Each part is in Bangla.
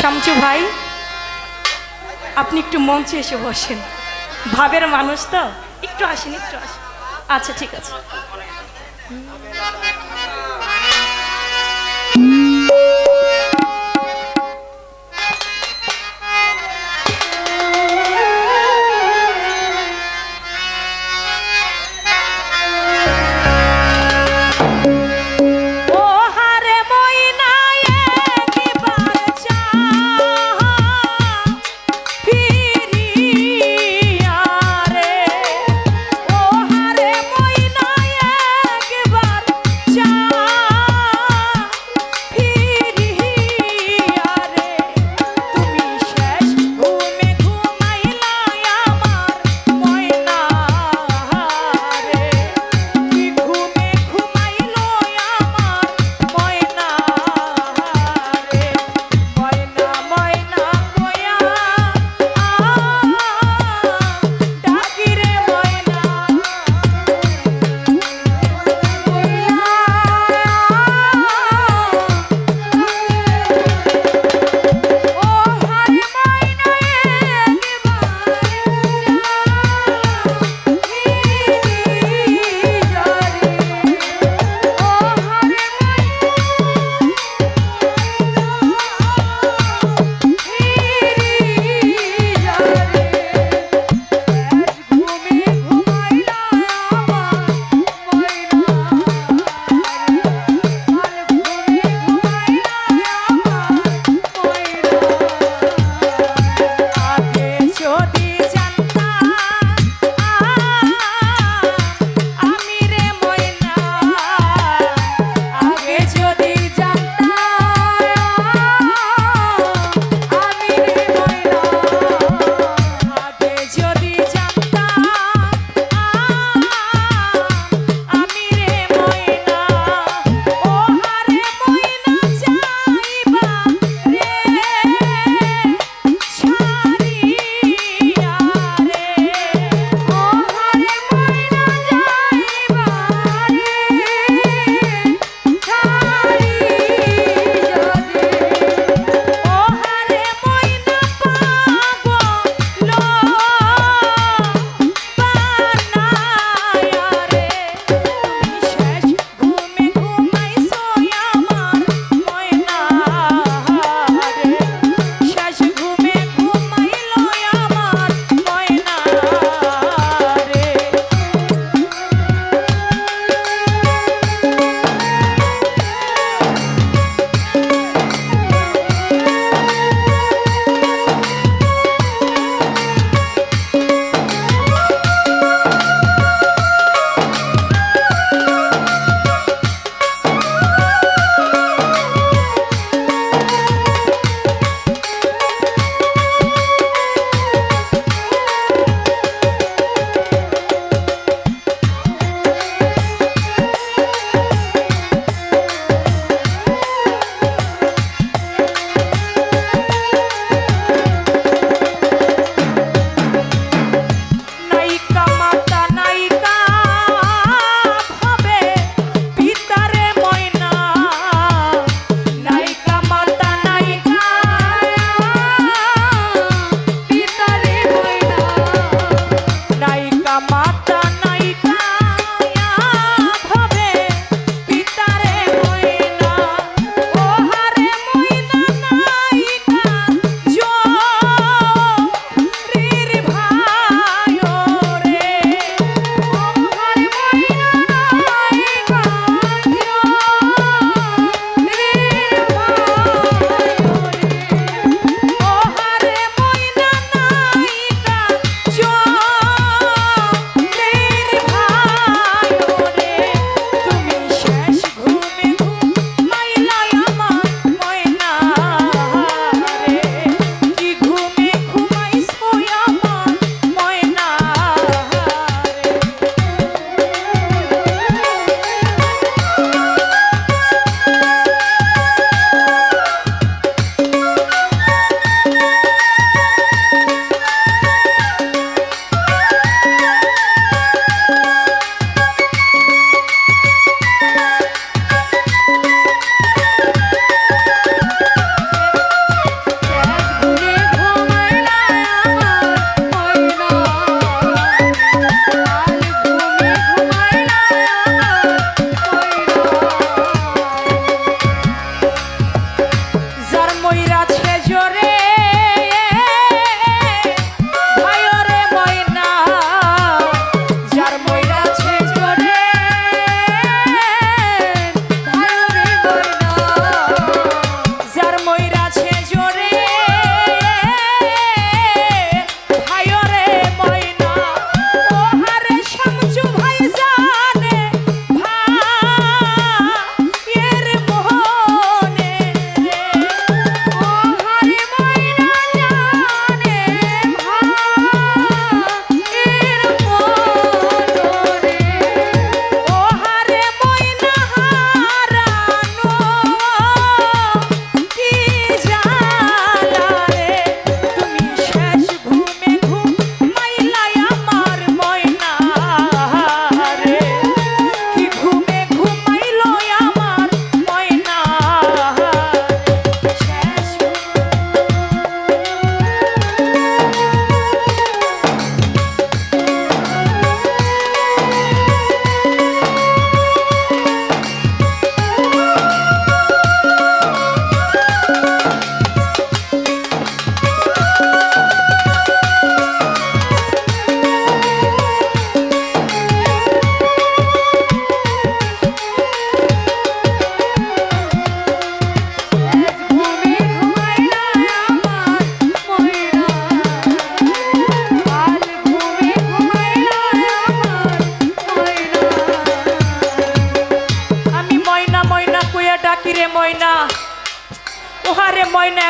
শামচু ভাই, আপনি একটু মঞ্চে এসে বসেন। ভাবের মানুষ তো? একটু আসেন একটু আসেন। আচ্ছা ঠিক আছে।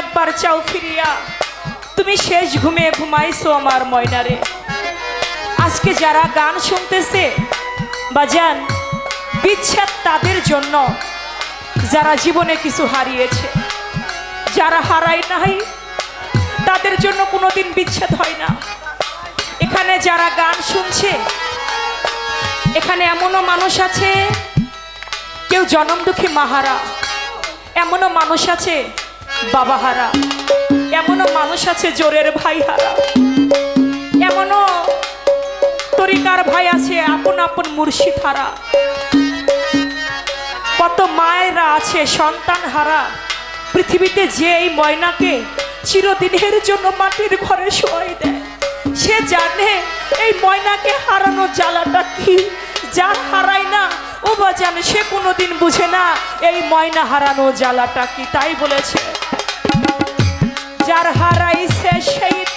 একবার চাও ফিরিয়া। তুমি শেষ ঘুমে ঘুমাইছো আমার ময়নারে। আজকে যারা গান শুনতেছে, বাজান, বিচ্ছেদ তাদের জন্য যারা জীবনে কিছু হারিয়েছে, যারা হারায় নাই, তাদের জন্য কোনোদিন বিচ্ছেদ হয় না। এখানে যারা গান শুনছে, এখানে এমনও মানুষ আছে, কেউ জনম দুঃখী মাহারা। এমনও মানুষ আছে বাবাহারা এমনও মানুষ আছে জোরের ভাই হারা। এমনও তরিকার ভাই আছে আপন আপন মুর্শিদ হারা। কত মায়েরা আছে সন্তান হারা। পৃথিবীতে যে এই ময়নাকে চিরদিনের জন্য মাটির ঘরে শোয়াই দেয়। সে জানে এই ময়নাকে হারানো জ্বালাটা কি? যার হারায় না, ও বা জানে, সে কোনোদিন বুঝে না এই ময়না হারানো জ্বালাটা কি। তাই বলেছে। যার হারাইছে সেই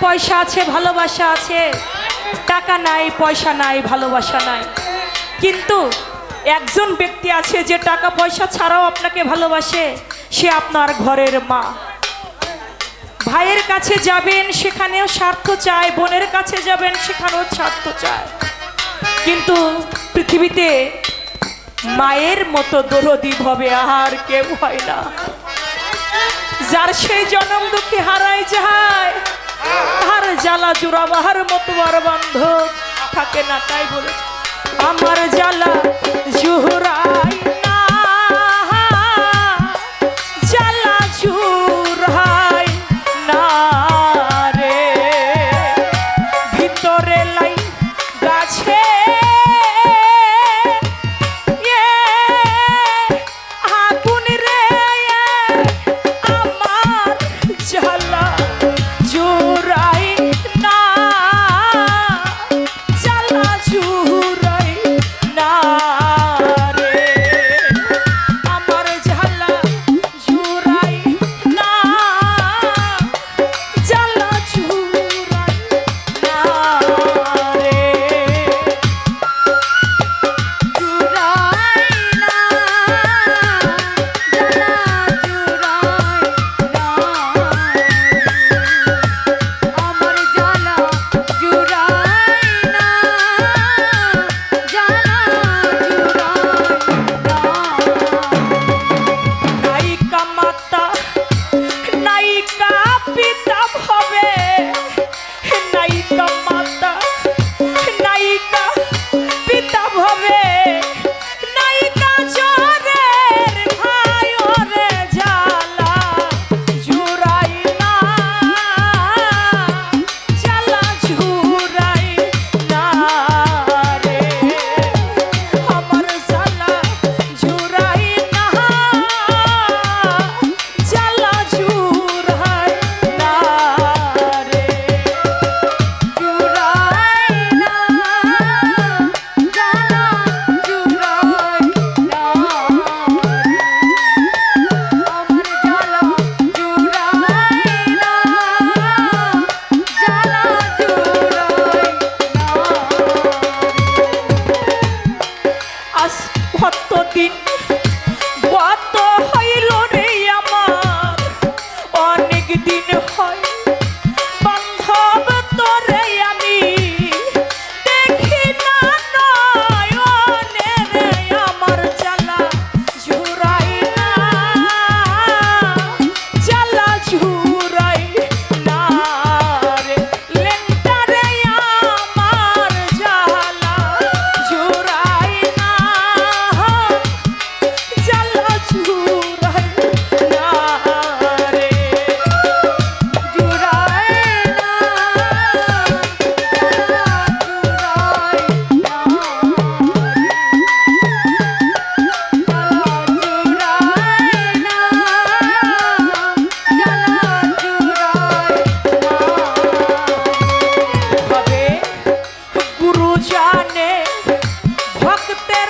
পয়সা আছে, ভালোবাসা আছে। টাকা নাই, পয়সা নাই, ভালোবাসা নাই। কিন্তু একজন ব্যক্তি আছে যে টাকা, পয়সা ছাড়াও আপনাকে ভালোবাসে, সে আপনার ঘরের মা। ভাইয়ের কাছে যাবেন, সেখানেও স্বার্থ চায়। বোনের কাছে যাবেন, সেখানেও স্বার্থ চায়। কিন্তু পৃথিবীতে মায়ের মতো দরদি হবে আর কেউ হয় না। যার সেই জনম দুঃখী হারাই যায় তার জ্বালা জুড়াবাহার মতো আর বান্ধব থাকে না তাই বলে আমার জ্বালা জুহরাই